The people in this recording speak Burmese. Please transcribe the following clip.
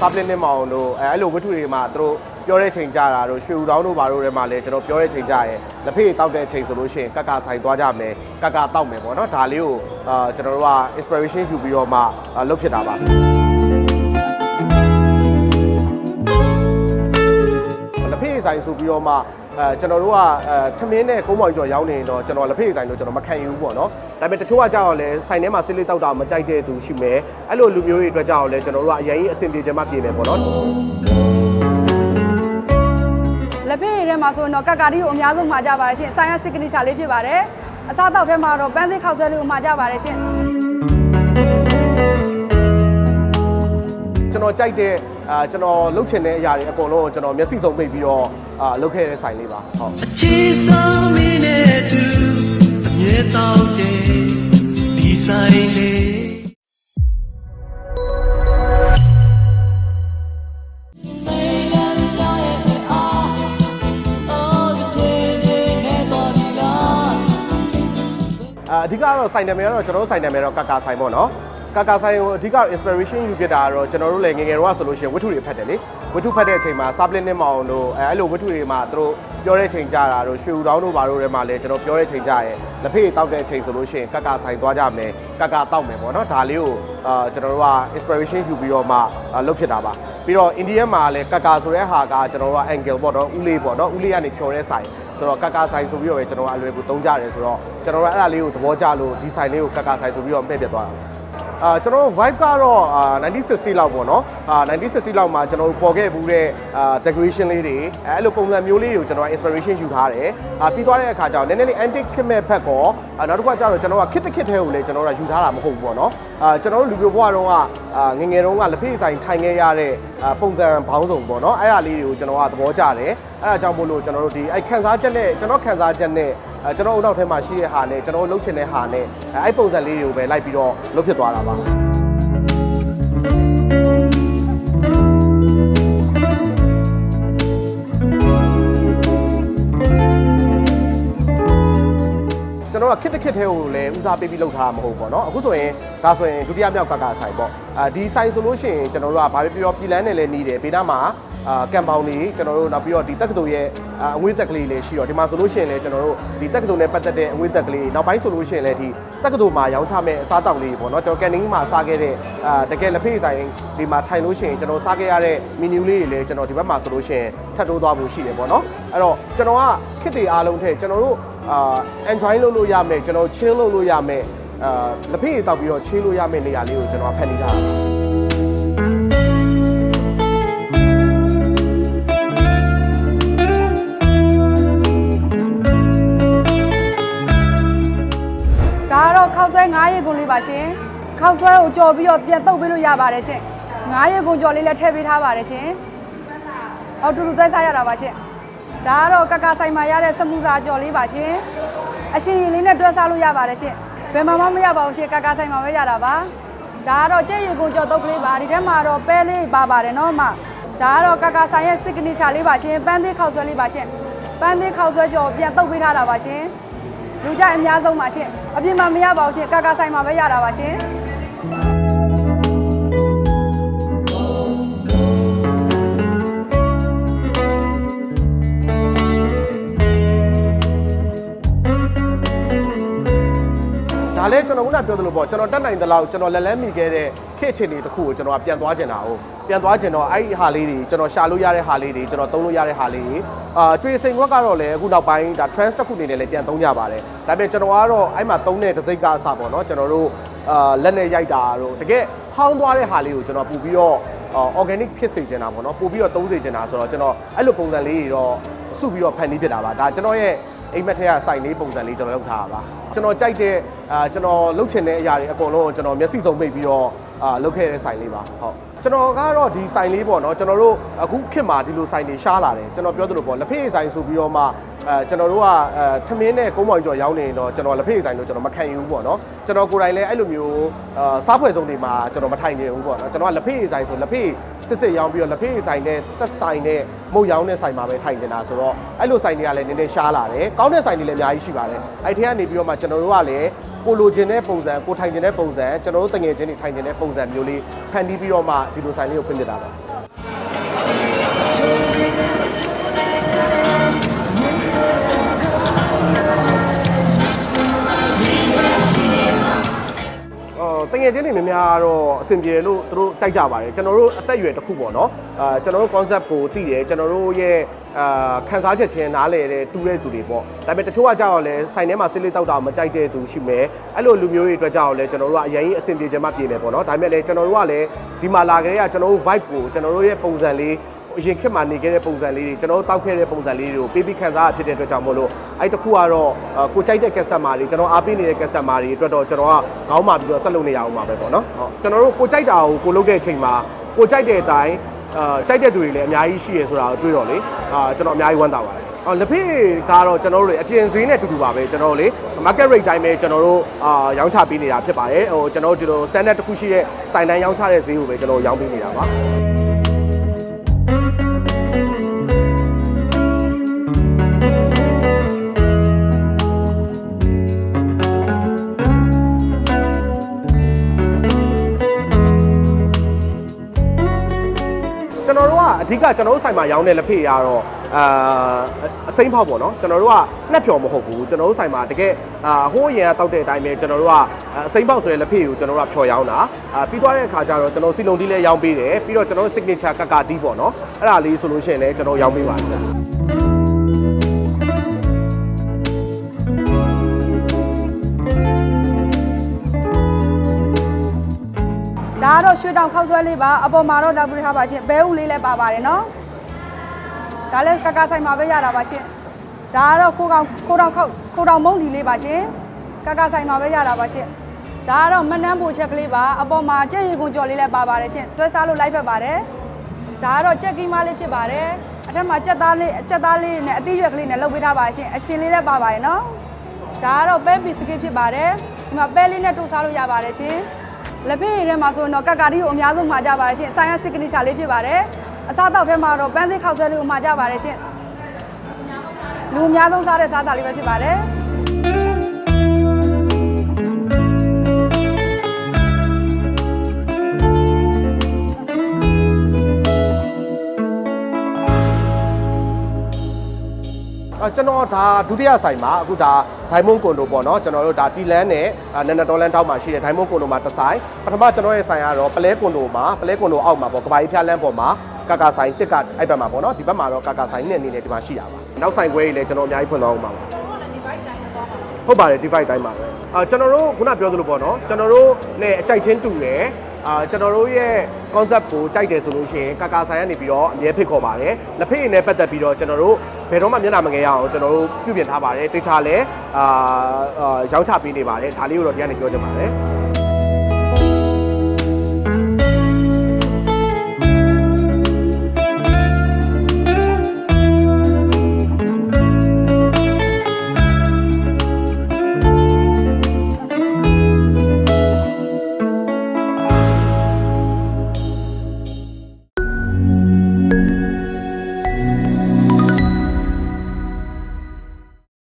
စားပလင်းနဲ့မအောင်တို့အဲအဲ့လိုဝတ္ထုတွေမှာသူတို့ပြောတဲ့ချိန်ကြတာတို့ရွှေဦးတောင်းတို့ဘာတို့တွေမှာလည်းကျွန်တော်ပြောတဲ့ချိန်ကြရဲလက်ဖေးတောက်တဲ့ချိန်ဆိုလို့ရှိရင်ကက်ကဆိုင်သွားကြမယ်ကက်ကတောက်မယ်ပေါ့နော်ဒါလေးကိုအာကျွန်တော်တို့က inspiration ယူပြီးတော့မှအာလုပ်ဖြစ်တာပါ ဖေးဆိုင်ဆိုပြီးတော့မှအဲကျွန်တော်တို့ကအဲထမင်းနဲ့ကုန်းမောင်ကျော်ရောင်းနေရင်တော့ကျွန်တော်လက်ဖေးဆိုင်လို့ကျွန်တော်မခံယူဘူးပေါ့နော်ဒါပေမဲ့တချို့ကကြောက်လဲဆိုင်ထဲမှာစစ်လေးတောက်တာမကြိုက်တဲ့သူရှိမယ်အဲ့လိုလူမျိုးတွေအတွက်ကြောက်လဲကျွန်တော်တို့ကအရင်ကြီးအဆင်ပြေချင်မှပြင်တယ်ပေါ့နော်လက်ဖေးရည်ထဲမှာဆိုရင်တော့ကက်ကာရီကိုအများဆုံးမှာကြပါတယ်ရှင်ဆိုင်ရစစ်ကနိချာလေးဖြစ်ပါတယ်အစားတောက်ထဲမှာတော့ပန်းစစ်ခောက်ဆွဲလေးကိုမှာကြပါတယ်ရှင်ကျွန်တော်ကြိုက်တဲ့ အာကျွန်တော်လှုပ်ချင်တဲ့အရာတွေအကုန်လုံးကိုကျွန်တော်မျက်စိစုံပိတ်ပြီးတော့အာလှုပ်ခဲ့တဲ့ဆိုင်လေးပါဟုတ်ချီဆောင်မင်းနဲ့တူအမြဲတောက်တယ်ဒီဆိုင်လေးအာအဓိကတော့ဆိုင်နာမည်ကတော့ကျွန်တော်တို့ဆိုင်နာမည်တော့ကာကာဆိုင်ပေါ့နော် ကာကာဆိုင်ကိုအဓိက inspiration ယူဖြစ်တာကတော့ကျွန်တော်တို့လည်းငယ်ငယ်တော့ဆိုလို့ရှိရင်ဝတ္ထုတွေဖတ်တယ်လေဝတ္ထုဖတ်တဲ့အချိန်မှာစားပလင်းနဲ့မအောင်တို့အဲအဲ့လိုဝတ္ထုတွေမှာသူတို့ပြောတဲ့ချိန်ကြတာတို့ရွှေဦးတောင်းတို့ဘာတို့တွေမှာလည်းကျွန်တော်ပြောတဲ့ချိန်ကြရဲလက်ဖေးတောက်တဲ့ချိန်ဆိုလို့ရှိရင်ကာကာဆိုင်သွားကြမယ်ကာကာတောက်မယ်ပေါ့နော်ဒါလေးကိုအာကျွန်တော်တို့က inspiration ယူပြီးတော့မှအာလုပ်ဖြစ်တာပါပြီးတော့ Indian မှာလည်းကာကာဆိုတဲ့ဟာကကျွန်တော်တို့က angle ပေါ့နော်ဥလေးပေါ့နော်ဥလေးကနေဖြော်တဲ့ဆိုင်ဆိုတော့ကာကာဆိုင်ဆိုပြီးတော့ပဲကျွန်တော်ကအလွယ်ကူသုံးကြတယ်ဆိုတော့ကျွန်တော်တို့အဲ့ဒါလေးကိုသဘောကျလို့ဒီဆိုင်လေးကိုကာကာဆိုင်ဆိုပြီးတော့မဲ့ပြတ်သွားတာပါ အာကျွန်တော်တို့ vibe ကတော့အာ1960လောက်ပေါ့နော်အာ1960လောက်မှာကျွန်တော်တို့ပေါ်ခဲ့ဘူးတဲ့အာ decoration လေးတွေအဲအဲ့လိုပုံစံမျိုးလေးတွေကိုကျွန်တော် inspiration ယူထားတယ်အာပြီးသွားတဲ့အခါကျတော့နည်းနည်းလေး antique ဖြစ်မဲ့ဖက်ကောအာနောက်တစ်ခါကျတော့ကျွန်တော်က kit kit ထဲကိုလည်းကျွန်တော်တို့ကယူထားတာမဟုတ်ဘူးပေါ့နော်အာကျွန်တော်တို့လူပြိုဘွားတုန်းကအာငယ်ငယ်တုန်းကလက်ဖေးဆိုင်ထိုင်ခဲ့ရတဲ့အာပုံစံဘောင်းစုံပေါ့နော်အဲ့ဒါလေးတွေကိုကျွန်တော်ကသဘောကျတယ်အဲ့ဒါကြောင့်မို့လို့ကျွန်တော်တို့ဒီအဲ့ခန်းစားချက်နဲ့ကျွန်တော်ခန်းစားချက်နဲ့အဲကျွန်တော်အုပ်နောက်ထဲမှာရှိတဲ့ဟာနဲ့ကျွန်တော်လှုပ်ချင်တဲ့ဟာနဲ့အဲအဲ့ပုံစံလေးတွေကိုပဲလိုက်ပြီးတော့လှုပ်ဖြစ်သွားတာပါကျွန်တော်ကခစ်တစ်ခစ်သေးကိုလည်းဦးစားပေးပြီးလုပ်ထားမှာမဟုတ်ဘူးပေါ့နော်အခုဆိုရင်ဒါဆိုရင်ဒုတိယမြောက်ကကဆိုင်ပေါ့အာဒီဆိုင်ဆိုလို့ရှိရင်ကျွန်တော်တို့ကဘာပဲပြောပြည်လန်းနဲ့လည်းနေတယ်ဘေးနားမှာ အာကမ်ပေါင်တွေကျွန်တော်တို့နောက်ပြီးတော့ဒီတက္ကသိုလ်ရဲ့အာအငွေ့သက်ကလေးလည်းရှိတော့ဒီမှာဆိုလို့ရှိရင်လည်းကျွန်တော်တို့ဒီတက္ကသိုလ်နဲ့ပတ်သက်တဲ့အငွေ့သက်ကလေးနောက်ပိုင်းဆိုလို့ရှိရင်လည်းဒီတက္ကသိုလ်မှာရောင်းချမဲ့အစားတောက်လေးပေါ့နော်ကျွန်တော်ကန်နင်းမှာစားခဲ့တဲ့အာတကယ်လက်ဖေးဆိုင်ဒီမှာထိုင်လို့ရှိရင်ကျွန်တော်စားခဲ့ရတဲ့မီနူလေးတွေလည်းကျွန်တော်ဒီဘက်မှာဆိုလို့ရှိရင်ထပ်တိုးသွားဖို့ရှိတယ်ပေါ့နော်အဲ့တော့ကျွန်တော်ကခစ်တွေအားလုံးထည့်ကျွန်တော်တို့အာ enjoy လုပ်လို့ရမယ်ကျွန်တော် chill လုပ်လို့ရမယ်အာလက်ဖေးတောက်ပြီးတော့ chill လို့ရမယ်နေရာလေးကိုကျွန်တော်ဖန်တီးထားတာ ဒါကတော့ခောက်ဆွဲ9ရေကုန်လေးပါရှင်ခောက်ဆွဲကိုကြော်ပြီးတော့ပြန်တုပ်ပေးလို့ရပါတယ်ရှင်9ရေကုန်ကြော်လေးလည်းထည့်ပေးထားပါတယ်ရှင်အော်တူတူတိုက်စားရတာပါရှင်ဒါကတော့ကကာဆိုင်မှာရတဲ့စမူစာကြော်လေးပါရှင်အရှင်ရင်လေးနဲ့တွဲစားလို့ရပါတယ်ရှင်ဘယ်မှာမှမရပါဘူးရှင်ကကာဆိုင်မှာပဲရတာပါဒါကတော့ကြက်ရေကုန်ကြော်တုပ်ကလေးပါဒီထဲမှာတော့ပဲလေးပါပါတယ်နော်မဒါကတော့ကကာဆိုင်ရဲ့ signature လေးပါရှင်ပန်းသေးခောက်ဆွဲလေးပါရှင်ပန်းသေးခောက်ဆွဲကြော်ပြန်တုပ်ပေးထားတာပါရှင် လူကြအများဆုံးပါရှင်အပြင်မှာမရပါဘူးရှင်ကာကာဆိုင်မှာပဲရတာပါရှင်ဒါလည်းကျွန်တော်ခုနပြောသလိုပေါ့ကျွန်တော်တက်နိုင်သလောက်ကျွန်တော်လက်လန်းမိခဲ့တဲ့ခေတ်အခြေအနေတစ်ခုကိုကျွန်တော်ကပြန်သွားကျင်တာ哦 ပြန်သွားကျင်တော့အဲ့ဒီဟာလေးတွေကျွန်တော်ရှာလို့ရတဲ့ဟာလေးတွေကျွန်တော်သုံးလို့ရတဲ့ဟာလေးတွေအာကျွေစိန်ခွက်ကတော့လည်းအခုနောက်ပိုင်းဒါ trends တစ်ခုအနေနဲ့လည်းပြန်သုံးကြပါတယ်ဒါပေမဲ့ကျွန်တော်ကတော့အဲ့မှာသုံးတဲ့တစ်စိတ်ကအစပေါ့နော်ကျွန်တော်တို့အာလက်နဲ့ရိုက်တာတို့တကယ်ဟောင်းသွားတဲ့ဟာလေးကိုကျွန်တော်ပူပြီးတော့ organic ဖြစ်စေချင်တာပေါ့နော်ပို့ပြီးတော့သုံးစေချင်တာဆိုတော့ကျွန်တော်အဲ့လိုပုံစံလေးတွေတော့စုပြီးတော့ဖန်တီးဖြစ်တာပါဒါကျွန်တော်ရဲ့အိမ်မက်ထက်ကစိုက်လေးပုံစံလေးကျွန်တော်လုပ်ထားတာပါကျွန်တော်ကြိုက်တဲ့အာကျွန်တော်လှုပ်ချင်တဲ့အရာတွေအကုန်လုံးကိုကျွန်တော်မျက်စိစုံပိတ်ပြီးတော့အာလုပ်ခဲ့တဲ့ဆိုင်လေးပါဟုတ် ကျွန်တော်ကတော့ဒီဆိုင်လေးပေါ့နော်ကျွန်တော်တို့အခုခေတ်မှာဒီလိုဆိုင်တွေရှားလာတယ်ကျွန်တော်ပြောသလိုပေါ့လက်ဖေးဆိုင်ဆိုပြီးတော့မှအဲကျွန်တော်တို့ကအဲထမင်းနဲ့ကုန်းမောင်ကျော်ရောင်းနေရင်တော့ကျွန်တော်လက်ဖေးဆိုင်လို့ကျွန်တော်မခံယူဘူးပေါ့နော်ကျွန်တော်ကိုယ်တိုင်လည်းအဲ့လိုမျိုးအာစားဖွဲ့ဆုံးတွေမှာကျွန်တော်မထိုင်နေဘူးပေါ့နော်ကျွန်တော်ကလက်ဖေးဆိုင်ဆိုလက်ဖေးစစ်စစ်ရောင်းပြီးတော့လက်ဖေးဆိုင်နဲ့သက်ဆိုင်တဲ့မုတ်ရောင်းတဲ့ဆိုင်မှာပဲထိုင်နေတာဆိုတော့အဲ့လိုဆိုင်တွေကလည်းနည်းနည်းရှားလာတယ်ကောင်းတဲ့ဆိုင်တွေလည်းအများကြီးရှိပါတယ်အဲ့ထဲကနေပြီးတော့မှကျွန်တော်တို့ကလည်း ကိုလိုချင်တဲ့ပုံစံကိုထိုင်ချင်တဲ့ပုံစံကျွန်တော်တို့တငယ်ချင်းတွေထိုင်ချင်တဲ့ပုံစံမျိုးလေးဖန်တီးပြီးတော့မှဒီလိုဆိုင်လေးကိုဖွင့်ပြတာပါ ယ်ချင်းတွေများများတော့အဆင်ပြေတယ်လို့သူတို့ကြိုက်ကြပါတယ်ကျွန်တော်တို့အသက်အရွယ်တစ်ခုပေါ့နော်အာကျွန်တော်တို့ concept ကိုသိတယ်ကျွန်တော်တို့ရဲ့အာခန်းစားချက်ချင်းနားလေတဲ့တူတဲ့သူတွေပေါ့ဒါပေမဲ့တချို့ကကြောက်လဲဆိုင်ထဲမှာစစ်လေးတောက်တာမကြိုက်တဲ့သူရှိမယ်အဲ့လိုလူမျိုးတွေအတွက်ကြောက်လဲကျွန်တော်တို့ကအရင်ကြီးအဆင်ပြေချင်မှပြေမယ်ပေါ့နော်ဒါပေမဲ့လည်းကျွန်တော်တို့ကလည်းဒီမှာလာကြတဲ့ကကျွန်တော်တို့ vibe ကိုကျွန်တော်တို့ရဲ့ပုံစံလေး အရင်ခေတ်မှာနေခဲ့တဲ့ပုံစံလေးတွေကျွန်တော်တို့တောက်ခဲ့တဲ့ပုံစံလေးတွေကိုပေးပြီးခံစားရဖြစ်တဲ့အတွက်ကြောင့်မို့လို့အဲ့တခုကတော့အာကိုကြိုက်တဲ့ကက်ဆက်မာတွေကျွန်တော်အားပေးနေတဲ့ကက်ဆက်မာတွေအတွက်တော့ကျွန်တော်ကခေါင်းမာပြီးတော့ဆက်လုပ်နေရအောင်ပါပဲပေါ့နော်ဟုတ်ကျွန်တော်တို့ကိုကြိုက်တာကိုကိုလုပ်တဲ့အချိန်မှာကိုကြိုက်တဲ့အတိုင်းအာကြိုက်တဲ့သူတွေလည်းအများကြီးရှိရဆိုတာကိုတွေးတော့လေအာကျွန်တော်အများကြီးဝမ်းသာပါတယ်အော်လက်ဖေးကတော့ကျွန်တော်တို့လေအပြင်ဈေးနဲ့အတူတူပါပဲကျွန်တော်တို့လေ market rate တိုင်းပဲကျွန်တော်တို့အာရောင်းချပေးနေတာဖြစ်ပါတယ်ဟိုကျွန်တော်တို့ဒီလို standard တစ်ခုရှိတဲ့စိုင်တိုင်းရောင်းချတဲ့ဈေးကိုပဲကျွန်တော်တို့ရောင်းပေးနေတာပါ ဓိကကျွန်တော်တို့ဆိုင်မှာရောင်းတဲ့လက်ဖေးရတော့အာအစိမ့်ဖောက်ပေါ့နော်ကျွန်တော်တို့ကနှက်ဖြော်မဟုတ်ဘူးကျွန်တော်တို့ဆိုင်မှာတကယ်အာဟိုးရင်ကတောက်တဲ့အတိုင်းပဲကျွန်တော်တို့ကအစိမ့်ဖောက်ဆိုတဲ့လက်ဖေးကိုကျွန်တော်တို့ကဖြော်ရောင်းတာအာပြီးသွားတဲ့အခါကျတော့ကျွန်တော်စီလုံတီးလည်းရောင်းပေးတယ်ပြီးတော့ကျွန်တော်တို့ signature ကကာတီးပေါ့နော်အဲ့ဒါလေးဆိုလို့ရှိရင်လည်းကျွန်တော်ရောင်းပေးပါတယ် ဒါကတော့ရွှေတောင်ခောက်ဆွဲလေးပါအပေါ်မှာတော့လာပြထားပါရှင်ဘဲဥလေးလည်းပါပါတယ်နော်ဒါလည်းကကဆိုင်မှာပဲရတာပါရှင်ဒါကတော့ခိုးကောင်ခိုးတောင်ခောက်ခိုးတောင်မုံဒီလေးပါရှင်ကကဆိုင်မှာပဲရတာပါရှင်ဒါကတော့မနှမ်းပိုချက်ကလေးပါအပေါ်မှာကြက်ရီကွန်ကြော်လေးလည်းပါပါတယ်ရှင်တွဲစားလို့လိုက်ဖက်ပါတယ်ဒါကတော့ကြက်ကီးမလေးဖြစ်ပါတယ်အထက်မှာကြက်သားလေးကြက်သားလေးနဲ့အသီးရွက်ကလေးနဲ့လုပ်ပေးထားပါရှင်အရှင်လေးလည်းပါပါတယ်နော်ဒါကတော့ပဲဘီစကစ်ဖြစ်ပါတယ်ဒီမှာပဲလေးနဲ့တိုးစားလို့ရပါတယ်ရှင် လက်ဖေးရည်ထဲမှာဆိုရင်တော့ကက်ကာတီကိုအများဆုံးမှာကြပါတယ်ရှင်ဆိုင်ရစစ်ကနိချာလေးဖြစ်ပါတယ်အစားတောက်ထဲမှာတော့ပန်းစစ်ခောက်ဆွဲလေးကိုမှာကြပါတယ်ရှင်လူအများဆုံးစားတဲ့စားတာလေးပဲဖြစ်ပါတယ်အာကျွန်တော်ဒါဒုတိယဆိုင်မှာအခုဒါ ဒိုင်မွန်ကွန်ဒိုပေါ့နော်ကျွန်တော်တို့ဒါတီလန်းနဲ့နန်နတော်လန်တောက်မှာရှိတဲ့ဒိုင်မွန်ကွန်ဒိုမှာတစ်ဆိုင်ပထမကျွန်တော်ရဲ့ဆိုင်ကတော့ပလဲကွန်ဒိုမှာပလဲကွန်ဒိုအောက်မှာပေါ့ကဘာကြီးဖျားလန်းပေါ်မှာကာကာဆိုင်တစ်ကအဲ့ဘက်မှာပေါ့နော်ဒီဘက်မှာတော့ကာကာဆိုင်နဲ့အနေနဲ့ဒီမှာရှိတာပါနောက်ဆိုင်ခွဲကြီးလည်းကျွန်တော်အများကြီးဖွင့်သွားအောင်ပါပါဟုတ်ပါတယ် device တိုင်းပါပဲအာကျွန်တော်တို့ခုနပြောသလိုပေါ့နော်ကျွန်တော်တို့နဲ့အကြိုက်ချင်းတူတယ် အာကျွန်တော်တို့ရဲ့ concept ကိုကြိုက်တယ်ဆိုလို့ရှိရင်ကာကာဆိုင်ကနေပြီးတော့အမြဲဖိတ်ခေါ်ပါတယ်လက်ဖေးရည်နဲ့ပတ်သက်ပြီးတော့ကျွန်တော်တို့ဘယ်တော့မှမျက်နှာမငယ်ရအောင်ကျွန်တော်တို့ပြုပြင်ထားပါတယ်တေချာလဲအာအာရောင်းချပေးနေပါတယ်ဒါလေးကိုတော့ဒီကနေပြောချင်ပါတယ်